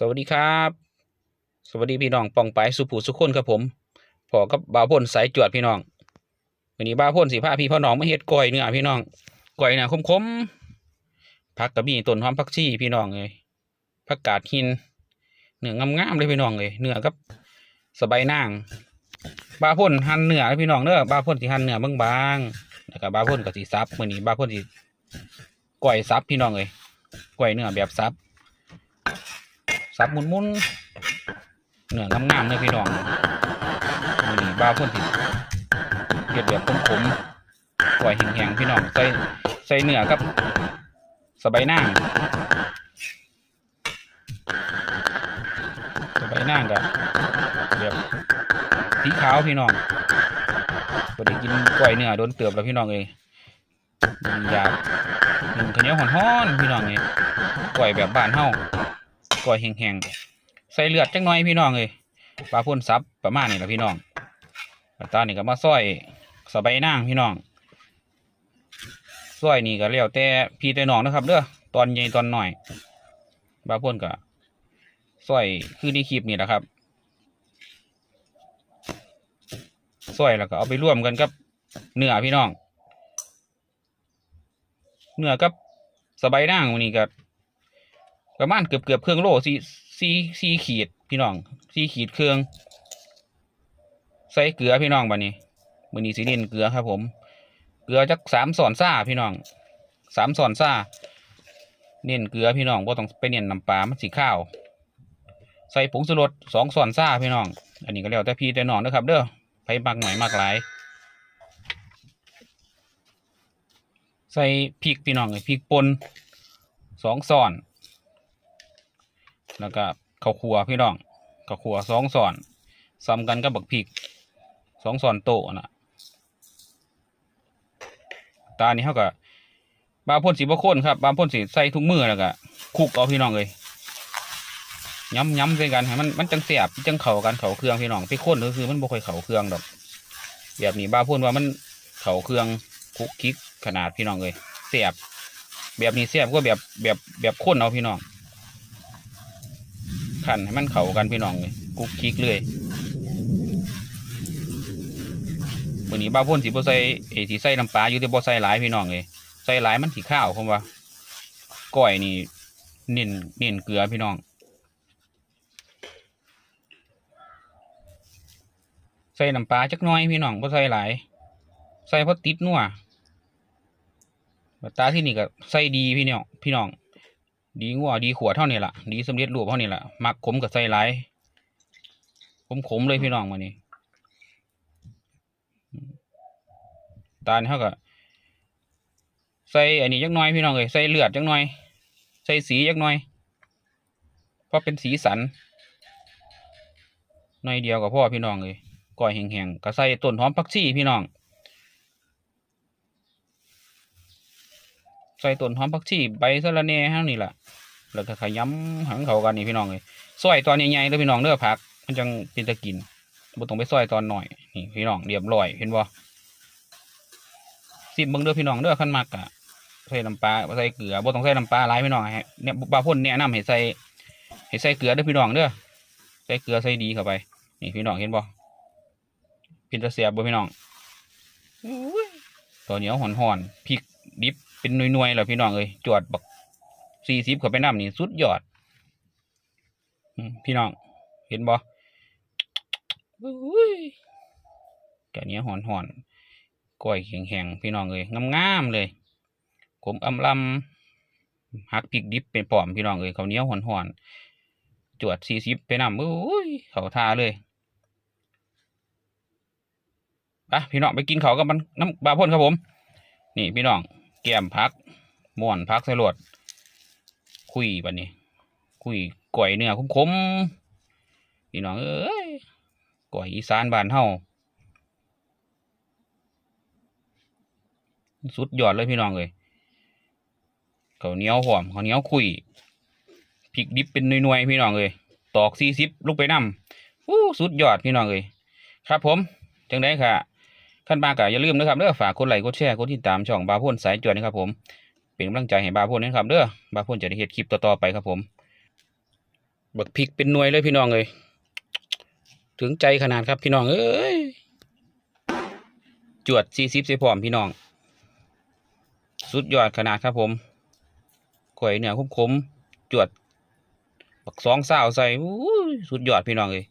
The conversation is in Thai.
สวัสดีครับ สวัสดีพี่น้องปองไปสุภูสุขคนครับผมพอกับบ่าวพ่นสายจวดพี่น้องวันนี้บ่าวพ่นสิพาพี่พ่อน้องมาเฮ็ดก้อยเนื้อพี่น้องก้อยเนื้อคมๆผักกระบี่ต้นหอมผักชีพี่น้องเลยผักกาดหินเนื้องามๆเลยพี่น้องเลยเนื้อกับสบายนางบาพ่นหั่นเนื้อพี่น้องเด้อบาพ่นสิหั่นเนื้อบางๆแล้วก็บาพ่นก็สิซับมื้อนี้บาพ่นสิก้อยซับพี่น้องเลยก้อยเนื้อแบบซับ สับหมุนมุนเนื้องามๆเลยพี่น้องมือนี้บ้าพ่นติเฮ็ดแบบขมๆปล่อยแห้งๆพี่น้องใส่ใส่เนื้อกับสบายนางสบายนางกับแบบสีขาวพี่น้องก็ได้กินกล้วยเนื้อโดนเติบแล้วพี่น้องเอ้ยมันอยากกินข้าวเหนียวห่อนๆพี่น้องเอ้ยกล้วยแบบบ้านเฮา ก้อยแห้งๆใส่เลือดจังน้อยพี่น้องเลยปลาพ่นซับประมาณนี้แหละพี่น้องแล้วตอนนี้ก็มาซอยสบายนางพี่น้องซอยนี่ก็แล้วแต่พี่แต่น้องนะครับเด้อตอนใหญ่ตอนหน้อยปลาพ่นก็ซอยคือในคลิปนี่แหละครับซอยแล้วก็เอาไปร่วมกันกับเนื้อพี่น้อง เนื้อกับสบายนางวันนี้ก็ ประมาณเกือบเกือบเครื่องโลสี่สี่สี่ขีดพี่น้องสี่ขีดเครื่อง ใส่เกลือพี่น้องบัดนี้มือนี้สิเน้นเกลือครับ ผม เกลือจักสามส่อนซ่าพี่น้องสามส่อนซ่าเน้นเกลือพี่น้องว่าต้องไปเน้นน้ำปลามันสีข้าว ใส่ผงชูรสสองส่อนซ่าพี่น้อง อันนี้ก็แล้วแต่พี่แต่น้องนะครับ เด้อไปมากหน่อยมากหลาย ใส่พริกพี่น้องเลยพริกป่นสองส่อน แล้วก็ข้าวคั่วพี่น้องข้าวคั่วสองส่อนซ้ำกันกับบักพริกสองส่อนโตนะตานี้เขาก็บางพ่นสีบะข้นครับบางพ่นสีใส่ทุกมือแล้วก็คุกเอาพี่น้องเลยย้ำย้ำใส่กันให้มันมันจังเสียบจังเข่ากันเข่าเครื่องพี่น้องไปข้นก็คือมันบ่ค่อยเข่าเครื่องดอกแบบนี้บาพ่นว่ามันเข่าเครื่องคุกคิกขนาดพี่น้องเลยเสียบ แบบนี้เสียบก็แบบแบบแบบข้นเอาพี่น้อง ขันให้มันเข้ากันพี่น้องเลยกุ๊กคิกเลยวันนี้บ้าพ่นสีบ่ใส่เอสีใส่น้ำปลาอยู่แต่บ่ใส่หลายพี่น้องเลยใส่หลายมันสีข้าวผมว่าก้อยนี่เน้นเน้นเกลือพี่น้องใส่น้ำปลาจักหน้อยพี่น้องบ่ใส่หลาย ใส่เพราะติดนัวตาที่นี่ก็ใส่ดีพี่น้องพี่น้อง ดีงัวดีขวดเท่านี้ล่ะดีสำเร็จรูปเท่านี้ล่ะมักขมกับใส่หลายขมขมๆเลยพี่น้องวันนี้ ตาลเท่ากับใส่อันนี้ยักหน้อยพี่น้องเลยใส่เลือดยักหน้อย ใส่สียักหน้อย เพราะเป็นสีสันหน้อยเดียวกับพ่อพี่น้องเลยก้อยแห้งๆก็ใส่ต้นหอมผักชีพี่น้อง ใส่ต้นหอมผักชีใบสะระแหน่เท่านี้แหละแล้วก็ขยำหังเขากันนี่พี่น้องเลยซอยตอนใหญ่ๆเลยพี่น้องเด้อผัก มันจังเป็นตะกินบ่ต้องไปซอยตอนหน่อยนี่พี่น้องเรียบร้อยเห็นบ่สิบเบิ่งเด้อพี่น้องเด้อขั้นมากอะใส่น้ำปลาใส่เกลือบ่ต้องใส่น้ำปลาหลายพี่น้องให้เนี่ยบาพ่นแนะนำให้ใส่ให้ใส่เกลือเด้อพี่น้องเด้อใส่เกลือใส่ดีเข้าไป นี่พี่น้องเห็นบ่เป็นตะเสียบบ่พี่น้องอุ้ยตัวเหนียวห่อนๆพริก ดิบเป็นหน่วยๆแล้วพี่น้องเอ้ยจวดบักสี่สิบเข้าไปน้ำนี่สุดยอดอืมพี่น้องเห็นบ่อุ้ยแกเนี้ยหอนหอนๆก้อยแข็งๆพี่น้องเลยงามๆเลยขมอำลำหักพริกดิบเป็นปอมพี่น้องเลยเขาวเหนี้ยวหอนหอนๆจวดสี่สิบไปน้ำอุ้ยเขาทาเลยไปพี่น้องไปกินเขาวกับมันน้ำปลาพ่นครับผม นี่พี่น้องแก้มพักม่วนพักส่รวดคุยบัดนี้ คุยก่อยเนื้อคมๆพี่น้องเอ้ยก่อยอีสานบ้านเฮาสุดยอดเลยพี่น้องเลยเขาเนี้ยวหอมเขาเนี้ยวคุยพริกดิบเป็นหน่วยๆพี่น้องเลยตอกสี่สิบลูกไปน้ำอู้สุดยอดพี่น้องเลยครับผมจังได้ค่ะ ขั้นมากกะอย่าลืมนะครับเด้อฝากกดไลค์กดแชร์กดติดตามช่องบาพ่นสายจวนนะครับผมเป็นกำลังใจให้บาพ่นนะครับเด้อบาพ่นจะได้เฮ็ดคลิปต่อๆไปครับผมบักพริกเป็นหน่วยเลยพี่น้องเลยถึงใจขนาดครับพี่น้องเอ้ยจวดสี่สิบใส่พรอมพี่น้อง สุดยอดขนาดครับผมก๋วยเนื้อคุ้มๆจวดบักสองสาวใส่สุดยอดพี่น้องเลย